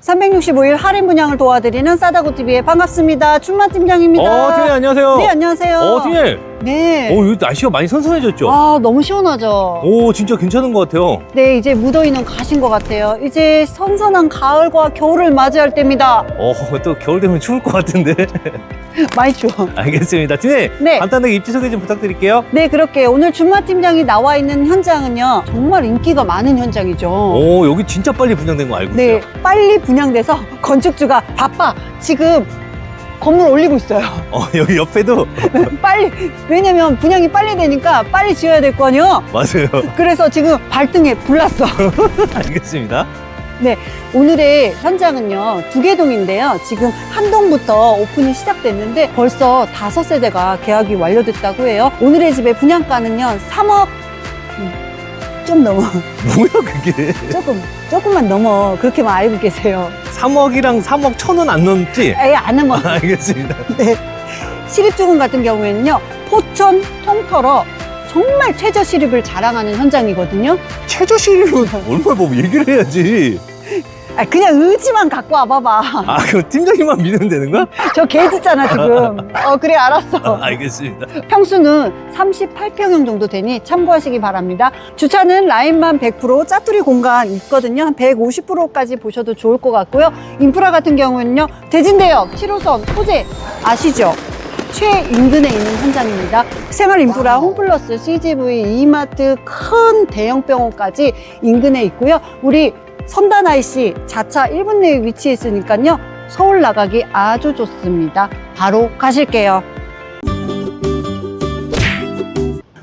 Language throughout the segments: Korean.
365일 할인 분양을 도와드리는 싸다고 TV의 반갑습니다. 춘마 팀장입니다. 어, 팀장님 안녕하세요. 네, 안녕하세요. 어, 팀장님. 네. 오, 날씨가 많이 선선해졌죠? 아, 너무 시원하죠? 오, 진짜 괜찮은 것 같아요. 네, 이제 무더위는 가신 것 같아요. 이제 선선한 가을과 겨울을 맞이할 때입니다. 어, 또 겨울 되면 추울 것 같은데. 많이 추워. 알겠습니다. 팀장님, 네. 간단하게 입지 소개 좀 부탁드릴게요. 네, 그렇게 오늘 준마 팀장이 나와 있는 현장은요, 정말 인기가 많은 현장이죠. 오, 여기 진짜 빨리 분양된 거 알고 네, 있어요. 빨리 분양돼서 건축주가 바빠. 지금 건물 올리고 있어요. 어, 여기 옆에도 빨리, 왜냐면 분양이 빨리 되니까 빨리 지어야 될 거 아니에요? 맞아요. 그래서 지금 발등에 불났어. 알겠습니다. 네, 오늘의 현장은요, 두개동인데요. 지금 한 동부터 오픈이 시작됐는데 벌써 다섯 세대가 계약이 완료됐다고 해요. 오늘의 집의 분양가는요, 3억, 음, 좀 넘어. 뭐야, 그게? 조금, 조금만 넘어. 그렇게만 알고 계세요. 3억이랑 3억 천원 안 넘지? 에이, 안 넘어. 알겠습니다. 네. 시립주공 같은 경우에는요, 포천, 통털어 정말 최저 시립을 자랑하는 현장이거든요. 최저 실입은 얼마나 뭐 얘기를 해야지. 아, 그냥 의지만 갖고 와봐봐. 아, 그럼 팀장님만 믿으면 되는 거야? 저 개짓잖아, 지금. 어, 그래, 알았어. 알겠습니다. 평수는 38평형 정도 되니 참고하시기 바랍니다. 주차는 라인만 100% 짜투리 공간 있거든요. 한 150%까지 보셔도 좋을 것 같고요. 인프라 같은 경우는요. 대진대역, 7호선, 호재 아시죠? 최인근에 있는 현장입니다. 생활 인프라, 홈플러스, CGV, 이마트, 큰 대형 병원까지 인근에 있고요. 우리 선단 IC 자차 1분 내에 위치해 있으니까요. 서울 나가기 아주 좋습니다. 바로 가실게요.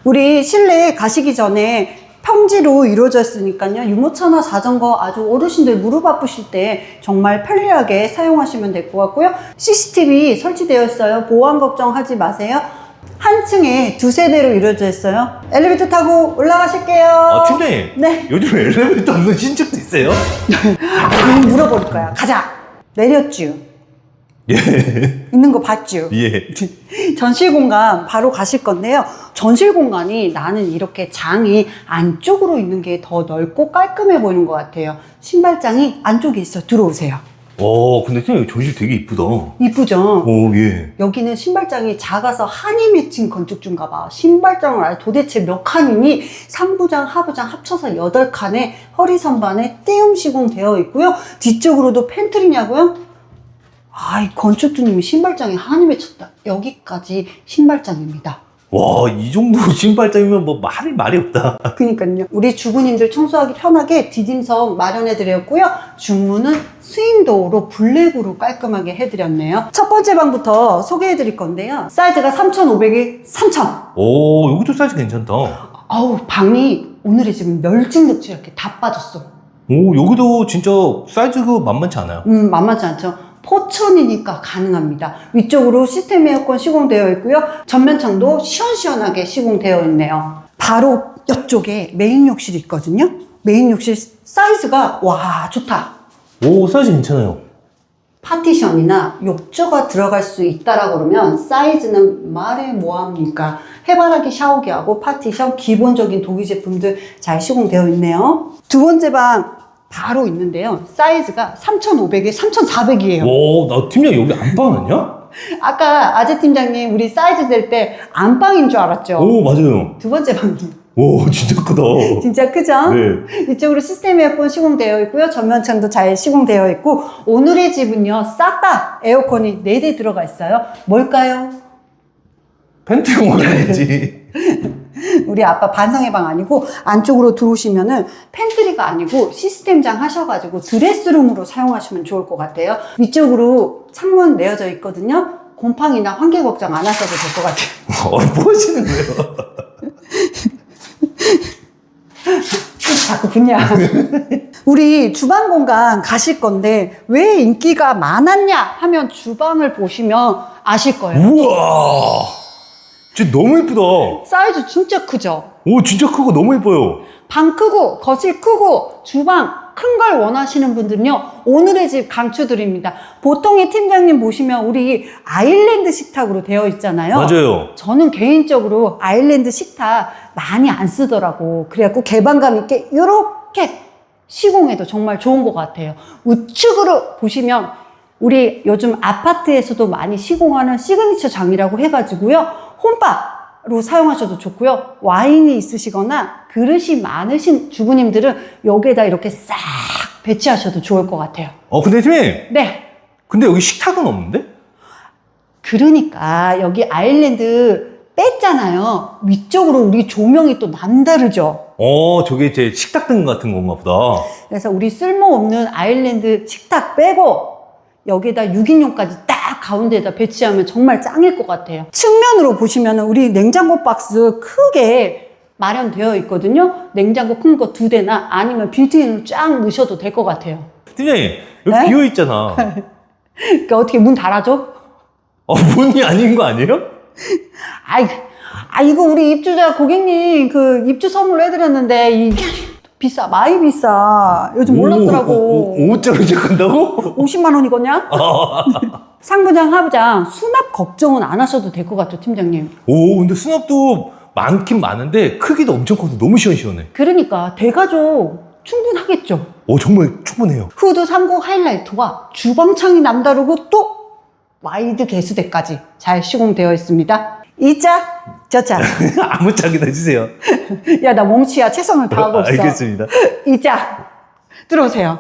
우리 실내 가시기 전에 평지로 이루어졌으니까요. 유모차나 자전거 아주 어르신들 무릎 아프실 때 정말 편리하게 사용하시면 될 것 같고요. CCTV 설치되어 있어요. 보안 걱정하지 마세요. 한 층에 두 세 대로 이루어져 있어요. 엘리베이터 타고 올라가실게요. 아, 팀장님. 네. 요즘 엘리베이터 없는 신축도 있어요? 그럼 물어볼 거야. 가자. 내렸쥬. 예. 있는 거 봤쥬. 예. 전실 공간 바로 가실 건데요. 전실 공간이 나는 이렇게 장이 안쪽으로 있는 게 더 넓고 깔끔해 보이는 것 같아요. 신발장이 안쪽에 있어. 들어오세요. 오, 근데 팀장님 조실 되게 이쁘다. 오, 이쁘죠? 예. 여기는 신발장이 작아서 한이 맺힌 건축주인가 봐. 신발장을 아예 도대체 몇 칸이니 상부장, 하부장 합쳐서 8칸에 허리 선반에 띄움 시공되어 있고요. 뒤쪽으로도 팬트리냐고요? 아, 이 건축주님이 신발장에 한이 맺혔다. 여기까지 신발장입니다. 와, 이 정도 신발장이면 뭐 말이 말이 없다. 그니까요. 우리 주부님들 청소하기 편하게 디딤석 마련해드렸고요. 중문은 스윙도어로 블랙으로 깔끔하게 해드렸네요. 첫 번째 방부터 소개해드릴 건데요. 사이즈가 3,500에 3,000. 오, 여기도 사이즈 괜찮다. 아우, 방이 오늘의 지금 멸진듯이 이렇게 다 빠졌어. 오, 여기도 진짜 사이즈가 만만치 않아요. 음, 만만치 않죠? 포천이니까 가능합니다. 위쪽으로 시스템 에어컨 시공되어 있고요. 전면창도 시원시원하게 시공되어 있네요. 바로 옆쪽에 메인 욕실이 있거든요. 메인 욕실 사이즈가 와 좋다. 오, 사이즈 괜찮아요. 파티션이나 욕조가 들어갈 수 있다라고 그러면 사이즈는 말해 뭐합니까? 해바라기 샤워기하고 파티션 기본적인 독일 제품들 잘 시공되어 있네요. 두 번째 방 바로 있는데요. 사이즈가 3,500에 3,400이에요. 오, 나 팀장 여기 안방 아니야? 아까 아재 팀장님 우리 사이즈 될 때 안방인 줄 알았죠? 오, 맞아요. 두 번째 방이 오, 진짜 크다. 진짜 크죠? 네. 이쪽으로 시스템 에어컨 시공되어 있고요. 전면창도 잘 시공되어 있고 오늘의 집은요. 싹 다 에어컨이 4대 들어가 있어요. 뭘까요? 가야지. 우리 아빠 반성의 방 아니고 안쪽으로 들어오시면은 팬트리가 아니고 시스템장 하셔가지고 드레스룸으로 사용하시면 좋을 것 같아요. 위쪽으로 창문 내어져 있거든요. 곰팡이나 환기 걱정 안 하셔도 될 것 같아요. 어, 뭐 하시는 거예요? 자꾸 붙냐. 우리 주방 공간 가실 건데 왜 인기가 많았냐 하면 주방을 보시면 아실 거예요. 우와. 진짜 너무 예쁘다. 사이즈 진짜 크죠? 오, 진짜 크고 너무 예뻐요. 방 크고 거실 크고 주방 큰 걸 원하시는 분들은요 오늘의 집 강추드립니다 보통의 팀장님 보시면 우리 아일랜드 식탁으로 되어 있잖아요 맞아요. 저는 개인적으로 아일랜드 식탁 많이 안 쓰더라고 그래갖고 개방감 있게 이렇게 시공에도 정말 좋은 것 같아요. 우측으로 보시면 우리 요즘 아파트에서도 많이 시공하는 시그니처 장이라고 해가지고요. 홈바로 사용하셔도 좋고요. 와인이 있으시거나 그릇이 많으신 주부님들은 여기에다 이렇게 싹 배치하셔도 좋을 것 같아요. 어, 근데 팀장님, 네. 근데 여기 식탁은 없는데? 그러니까 여기 아일랜드 뺐잖아요. 위쪽으로 우리 조명이 또 남다르죠. 어, 저게 제 식탁 등 같은 건가 보다. 그래서 우리 쓸모없는 아일랜드 식탁 빼고 여기에다 6인용까지 딱 가운데에다 배치하면 정말 짱일 것 같아요. 측면으로 보시면 우리 냉장고 박스 크게 마련되어 있거든요. 냉장고 큰 거 두 대나 아니면 빌트인을 쫙 넣으셔도 될 것 같아요. 팀장님, 여기 네? 비어 있잖아. 그러니까 어떻게 문 달아줘? 어, 문이 아닌 거 아니에요? 아이, 아 이거 우리 입주자 고객님 그 입주 선물로 해드렸는데 이 비싸 많이 비싸 요즘 올랐더라고 5짜리 시작한다고? 50만 원이거냐? 상부장 하부장 수납 걱정은 안 하셔도 될 것 같죠 팀장님 오, 근데 수납도 많긴 많은데 크기도 엄청 커서 너무 시원시원해. 그러니까 대가족 충분하겠죠 오, 정말 충분해요. 후드 30 하이라이트와 주방창이 남다르고 또 와이드 개수대까지 잘 시공되어 있습니다 이 짝, 저 짝. 아무 짝이나 해주세요. 야, 나 몸치야. 최선을 다하고 있어. 알겠습니다. 이자 들어오세요.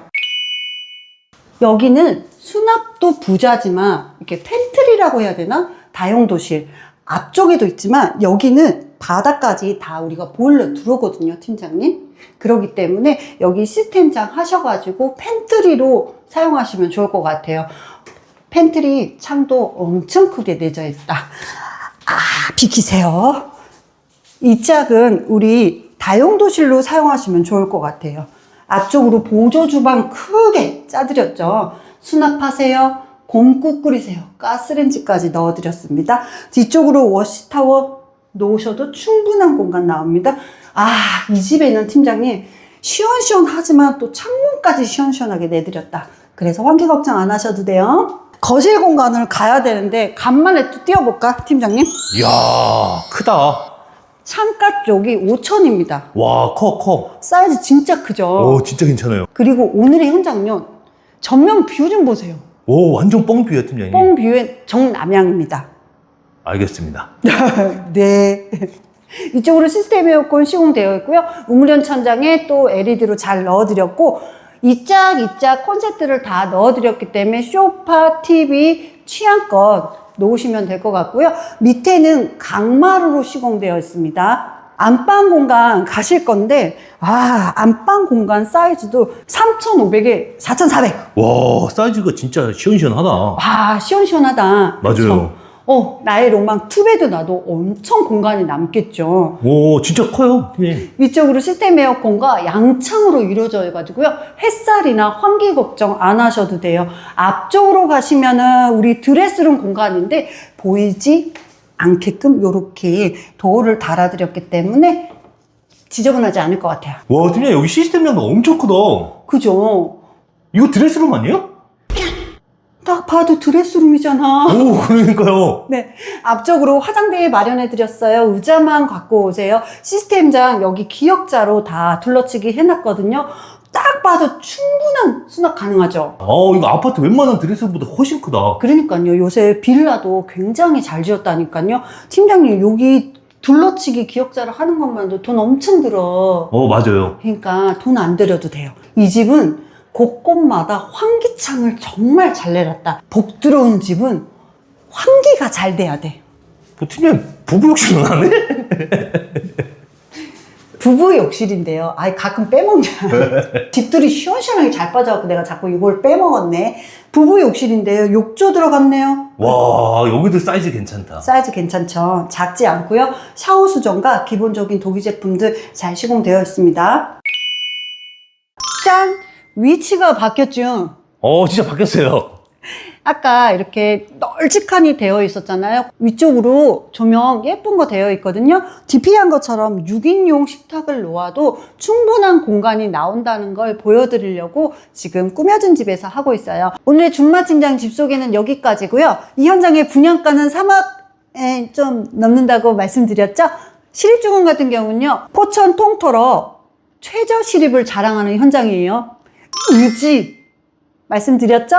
여기는 수납도 부자지만 이렇게 팬트리라고 해야 되나? 다용도실 앞쪽에도 있지만 여기는 바닥까지 다 우리가 보일러 들어오거든요, 팀장님. 그렇기 때문에 여기 시스템장 하셔가지고 팬트리로 사용하시면 좋을 것 같아요. 팬트리 창도 엄청 크게 내져 있다. 아, 비키세요. 이 짝은 우리 다용도실로 사용하시면 좋을 것 같아요. 앞쪽으로 보조 주방 크게 짜드렸죠. 수납하세요. 곰국 끓이세요. 가스렌지까지 넣어드렸습니다. 뒤쪽으로 워시타워 놓으셔도 충분한 공간 나옵니다. 아, 이 집에는 팀장님 시원시원하지만 또 창문까지 시원시원하게 내드렸다. 그래서 환기 걱정 안 하셔도 돼요. 거실 공간을 가야 되는데 간만에 또 뛰어볼까, 팀장님? 이야, 크다. 창가 쪽이 5천입니다. 와, 커, 커. 사이즈 진짜 크죠? 오, 진짜 괜찮아요. 그리고 오늘의 현장면 전면 뷰 좀 보세요. 오, 완전 뻥뷰야, 팀장님. 뽕 뷰의 정남향입니다. 알겠습니다. 네. 이쪽으로 시스템 에어컨 시공되어 있고요. 우물현 천장에 또 LED로 잘 넣어드렸고 이짝 이짝 콘센트를 다 넣어드렸기 때문에 쇼파, TV, 취향껏 놓으시면 될 것 같고요. 밑에는 강마루로 시공되어 있습니다. 안방 공간 가실 건데 아 안방 공간 사이즈도 3,500에 4,400. 와, 사이즈가 진짜 시원시원하다. 와 시원시원하다. 맞아요. 그쵸? 어 나의 로망 투베드 나도 엄청 공간이 남겠죠. 오, 진짜 커요, 팀장님. 위쪽으로 시스템 에어컨과 양창으로 이루어져 가지고요. 햇살이나 환기 걱정 안 하셔도 돼요. 앞쪽으로 가시면은 우리 드레스룸 공간인데 보이지 않게끔 이렇게 도어를 달아드렸기 때문에 지저분하지 않을 것 같아요. 와, 팀장님, 여기 시스템장도 엄청 크다. 그죠? 이거 드레스룸 아니에요? 딱 봐도 드레스룸이잖아. 오, 그러니까요. 네, 앞쪽으로 화장대 마련해 드렸어요. 의자만 갖고 오세요. 시스템장 여기 기역자로 다 둘러치기 해놨거든요. 딱 봐도 충분한 수납 가능하죠. 어, 이거 아파트 웬만한 드레스룸보다 훨씬 크다. 그러니까요. 요새 빌라도 굉장히 잘 지었다니까요. 팀장님 여기 둘러치기 기역자를 하는 것만도 돈 엄청 들어. 어, 맞아요. 그러니까 돈 안 들여도 돼요. 이 집은 곳곳마다 환기창을 정말 잘 내놨다. 복 들어온 집은 환기가 잘 돼야 돼. 뭐, 팀장님, 부부 욕심은 안 해? 부부 욕실인데요. 아이 가끔 빼먹냐. 집들이 시원시원하게 잘 빠져갖고 내가 자꾸 이걸 빼먹었네. 부부 욕실인데요. 욕조 들어갔네요. 와, 여기도 사이즈 괜찮다. 사이즈 괜찮죠? 작지 않고요. 샤워 수전과 기본적인 도기 제품들 잘 시공되어 있습니다. 짠! 위치가 바뀌었죠? 어, 진짜 바뀌었어요. 아까 이렇게 널찍하니 되어 있었잖아요. 위쪽으로 조명 예쁜 거 되어 있거든요. DP한 것처럼 6인용 식탁을 놓아도 충분한 공간이 나온다는 걸 보여드리려고 지금 꾸며진 집에서 하고 있어요. 오늘의 준마팀장 집 소개는 여기까지고요. 이 현장의 분양가는 3억에 좀 넘는다고 말씀드렸죠. 시립주공 같은 경우는요. 포천 통틀어 최저 실입을 자랑하는 현장이에요. 의지 말씀드렸죠?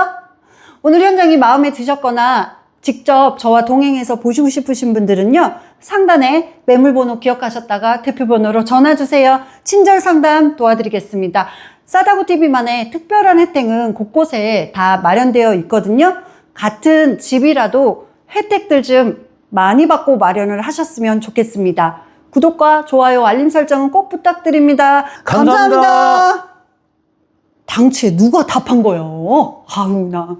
오늘 현장이 마음에 드셨거나 직접 저와 동행해서 보시고 싶으신 분들은요. 상단에 매물번호 기억하셨다가 대표번호로 전화주세요. 친절 상담 도와드리겠습니다. 싸다구TV만의 특별한 혜택은 곳곳에 다 마련되어 있거든요. 같은 집이라도 혜택들 좀 많이 받고 마련을 하셨으면 좋겠습니다. 구독과 좋아요, 알림 설정은 꼭 부탁드립니다. 감사합니다. 당최 누가 답한 거요? 아유, 나.